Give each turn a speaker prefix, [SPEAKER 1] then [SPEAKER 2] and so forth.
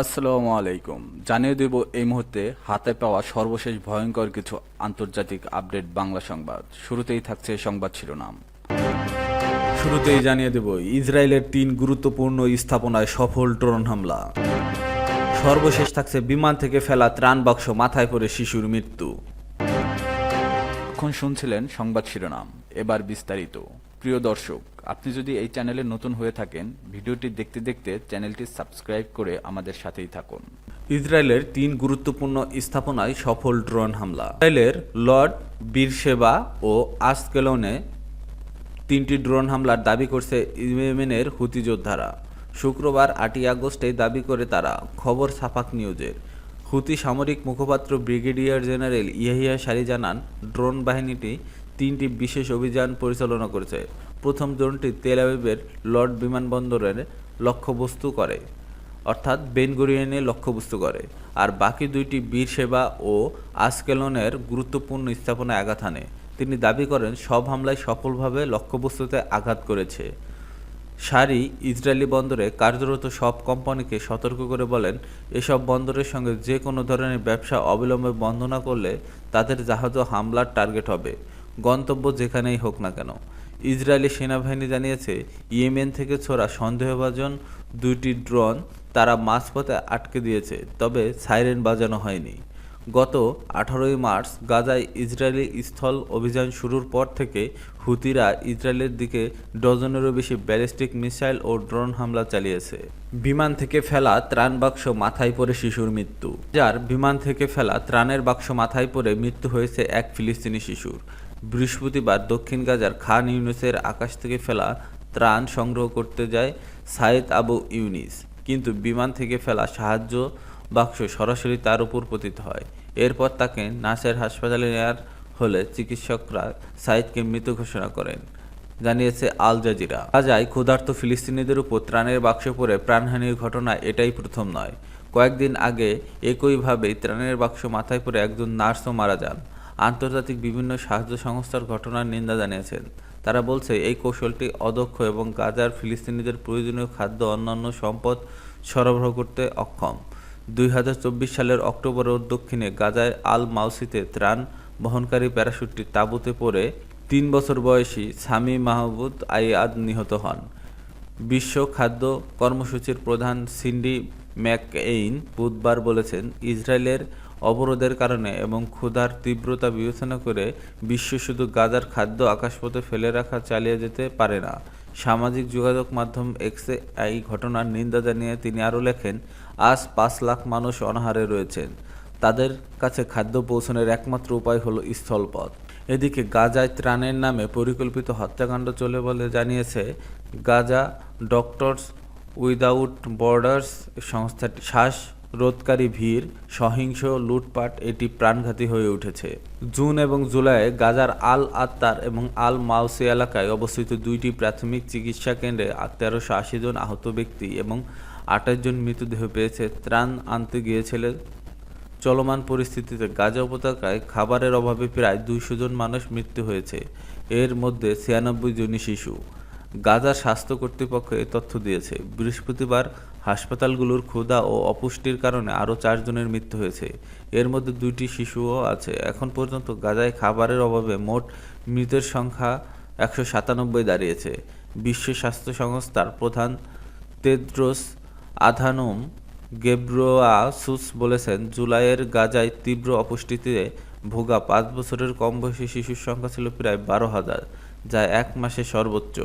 [SPEAKER 1] আসসালামু আলাইকুম। জানিয়ে দেব এই মুহূর্তে হাতে পাওয়া সর্বশেষ ভয়ঙ্কর কিছু আন্তর্জাতিক আপডেট বাংলা সংবাদ। শুরুতেই থাকছে সংবাদ শিরোনাম। শুরুতেই জানিয়ে দেব, ইসরায়েলের তিন গুরুত্বপূর্ণ স্থাপনায় সফল ড্রোন হামলা। সর্বশেষ থাকছে বিমান থেকে ফেলা ত্রাণ বাক্স মাথায় পড়ে শিশুর মৃত্যু। এখন শুনছিলেন সংবাদ শিরোনাম। এবার বিস্তারিত। প্রিয় দর্শক, আপনি যদি এই চ্যানেলে নতুন হয়ে থাকেন, ভিডিওটি দেখতে দেখতে চ্যানেলটি সাবস্ক্রাইব করে আমাদের সাথেই থাকুন। ইসরায়েলের তিন গুরুত্বপূর্ণ স্থাপনায় সফল ড্রোন হামলা। ইসরায়েলের লর্ড বীরসেবা ও আসকেলনে তিনটি ড্রোন হামলার দাবি করছে ইয়েমেনের হুতি যোদ্ধারা। শুক্রবার আটই আগস্টে দাবি করে তারা, খবর সাফাক নিউজের। হুতি সামরিক মুখপাত্র ব্রিগেডিয়ার জেনারেল ইয়াহিয়া সারি জানান, ড্রোন বাহিনীটি তিনটি বিশেষ অভিযান পরিচালনা করেছে। প্রথম ড্রোনটি তেল আবিবের লর্ড বিমানবন্দরের লক্ষ্যবস্তু করে, অর্থাৎ বেনগরিয়ানে লক্ষ্যবস্তু করে, আর বাকি দুইটি বীর সেবা ও আসকেলনের গুরুত্বপূর্ণ স্থাপনায় আঘাত হানে। তিনি দাবি করেন, সব হামলায় সফলভাবে লক্ষ্যবস্তুতে আঘাত করেছে। সারি ইসরায়েলি বন্দরে কার্যরত সব কোম্পানিকে সতর্ক করে বলেন, এসব বন্দরের সঙ্গে যে কোনো ধরনের ব্যবসা অবিলম্বে বন্ধ না করলে তাদের জাহাজও হামলার টার্গেট হবে। গন্তব্য যেখানেই হোক না কেন। ইসরায়েলি সেনাবাহিনী জানিয়েছে, ইয়েমেন থেকে ছোড়া সন্দেহভাজন দুইটি ড্রোন তারা মাঝপথে আটকে দিয়েছে, তবে সাইরেন বাজানো হয়নি। গত আঠারোই মার্চ গাজায় ইসরায়েলি স্থল অভিযান শুরুর পর থেকে হুতিরা ইসরায়েলের দিকে ডজনেরও বেশি ব্যালিস্টিক মিসাইল ও ড্রোন হামলা চালিয়েছে। বিমান থেকে ফেলা ত্রাণ বাক্স মাথায় পড়ে শিশুর মৃত্যু। যার বিমান থেকে ফেলা ত্রাণের বাক্স মাথায় পড়ে মৃত্যু হয়েছে এক ফিলিস্তিনি শিশুর। বৃহস্পতিবার দক্ষিণ গাজার খান ইউনুসের আকাশ থেকে ফেলা ত্রাণ সংগ্রহ করতে যায় সাইদ আবু ইউনিস। কিন্তু বিমান থেকে ফেলা সাহায্য বাক্স সরাসরি তার উপর পতিত হয়। এরপর তাকে নাসের হাসপাতালে নেওয়ার হলে চিকিৎসকরা সাইদকে মৃত ঘোষণা করেন। জানিয়েছে আল জাজিরা। গাজায় ক্ষুধার্ত ফিলিস্তিনিদের উপর ত্রাণের বাক্স পরে প্রাণহানির ঘটনা এটাই প্রথম নয়। কয়েকদিন আগে একইভাবে ত্রাণের বাক্স মাথায় পরে একজন নার্সও মারা যান। আন্তর্জাতিক বিভিন্ন সাহায্য সংস্থার ঘটনার নিন্দা জানিয়েছেন। তারা বলছে, এই কৌশলটি অদক্ষ এবং গাজার ফিলিস্তিনিদের প্রয়োজনীয় খাদ্য, অন্যান্য সম্পদ সরবরাহ করতে অক্ষম। দুই হাজার চব্বিশ সালের অক্টোবরের দক্ষিণে গাজায় আল মাউসিতে ত্রাণ বহনকারী প্যারাশুটটি তাঁবুতে পড়ে তিন বছর বয়সী সামি মাহবুদ আইয়াদ নিহত হন। বিশ্ব খাদ্য কর্মসূচির প্রধান সিন্ডি ম্যাকএইন বুধবার বলেছেন, ইসরায়েলের অবরোধের কারণে এবং ক্ষুধার তীব্রতা বিবেচনা করে বিশ্ব শুধু গাজার খাদ্য আকাশপথে ফেলে রাখা চালিয়ে যেতে পারে না। সামাজিক যোগাযোগ মাধ্যম এক্সে এই ঘটনার নিন্দা জানিয়ে তিনি আরও লেখেন, আজ পাঁচ লাখ মানুষ অনাহারে রয়েছেন। তাদের কাছে খাদ্য পৌঁছানোর একমাত্র উপায় হলো স্থলপথ। এদিকে গাজায় ত্রাণের নামে পরিকল্পিত হত্যাকাণ্ড চলে বলে জানিয়েছে গাজা ডক্টরস উইদাউট বর্ডার্স সংস্থাটি শ্বাস রোধকারী ভিড়, সহিংস লুটপাট এটি প্রাণঘাতী হয়ে উঠেছে। জুন এবং জুলাইয়ে গাজার আল আত্মার এবং আল মাউসি এলাকায় অবস্থিত দুইটি প্রাথমিক চিকিৎসা কেন্দ্রে তেরোশো আশি জন আহত ব্যক্তি এবং আঠাশ জন মৃতদেহ পেয়েছে। ত্রাণ আনতে গিয়েছিলেন চলমান পরিস্থিতিতে গাজা উপত্যকায় খাবারের অভাবে প্রায় দুইশো জন মানুষ মৃত্যু হয়েছে। এর মধ্যে ছিয়ানব্বই জনই শিশু। গাজার স্বাস্থ্য কর্তৃপক্ষ এ তথ্য দিয়েছে। বৃহস্পতিবার হাসপাতালগুলোর ক্ষুধা ও অপুষ্টির কারণে আরও চারজনের মৃত্যু হয়েছে। এর মধ্যে দুইটি শিশুও আছে। এখন পর্যন্ত গাজায় খাবারের অভাবে মোট মৃতের সংখ্যা একশো সাতানব্বই দাঁড়িয়েছে। বিশ্ব স্বাস্থ্য সংস্থার প্রধান তেদ্রোস আধানুম গেব্রোয়াসুস বলেছেন, জুলাইয়ের গাজায় তীব্র অপুষ্টিতে ভোগা পাঁচ বছরের কম বয়সী শিশুর সংখ্যা ছিল প্রায় বারো হাজার, যা এক মাসে সর্বোচ্চ।